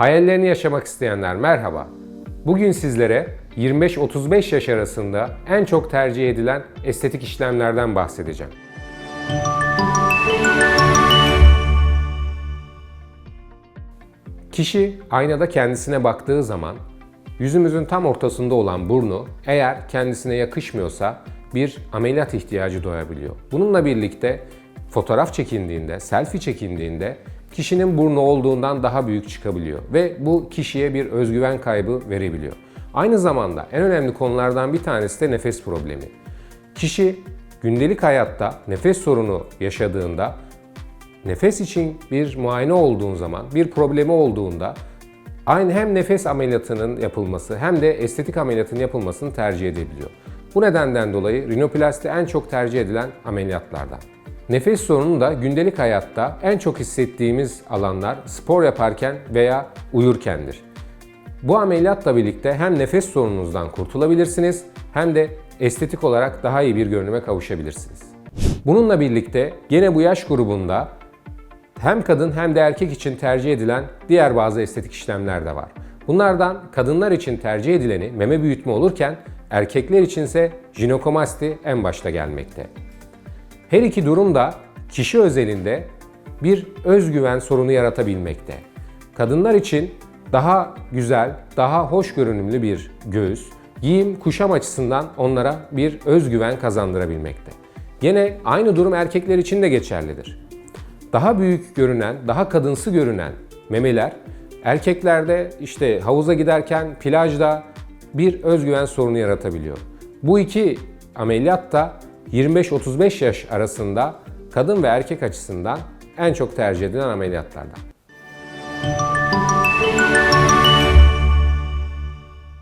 Hayallerini yaşamak isteyenler merhaba. Bugün sizlere 25-35 yaş arasında en çok tercih edilen estetik işlemlerden bahsedeceğim. Kişi aynada kendisine baktığı zaman yüzümüzün tam ortasında olan burnu eğer kendisine yakışmıyorsa bir ameliyat ihtiyacı doğabiliyor. Bununla birlikte fotoğraf çekindiğinde, selfie çekindiğinde kişinin burnu olduğundan daha büyük çıkabiliyor ve bu kişiye bir özgüven kaybı verebiliyor. Aynı zamanda en önemli konulardan bir tanesi de nefes problemi. Kişi gündelik hayatta nefes sorunu yaşadığında nefes için bir muayene olduğun zaman, bir problemi olduğunda aynı hem nefes ameliyatının yapılması hem de estetik ameliyatının yapılmasını tercih edebiliyor. Bu nedenden dolayı rinoplasti en çok tercih edilen ameliyatlardan. Nefes sorunu da gündelik hayatta en çok hissettiğimiz alanlar spor yaparken veya uyurkendir. Bu ameliyatla birlikte hem nefes sorununuzdan kurtulabilirsiniz hem de estetik olarak daha iyi bir görünüme kavuşabilirsiniz. Bununla birlikte gene bu yaş grubunda hem kadın hem de erkek için tercih edilen diğer bazı estetik işlemler de var. Bunlardan kadınlar için tercih edileni meme büyütme olurken erkekler içinse jinekomasti en başta gelmekte. Her iki durum da kişi özelinde bir özgüven sorunu yaratabilmekte. Kadınlar için daha güzel, daha hoş görünümlü bir göğüs, giyim, kuşam açısından onlara bir özgüven kazandırabilmekte. Yine aynı durum erkekler için de geçerlidir. Daha büyük görünen, daha kadınsı görünen memeler erkeklerde işte havuza giderken plajda bir özgüven sorunu yaratabiliyor. Bu iki ameliyat da 25-35 yaş arasında kadın ve erkek açısından en çok tercih edilen ameliyatlardan.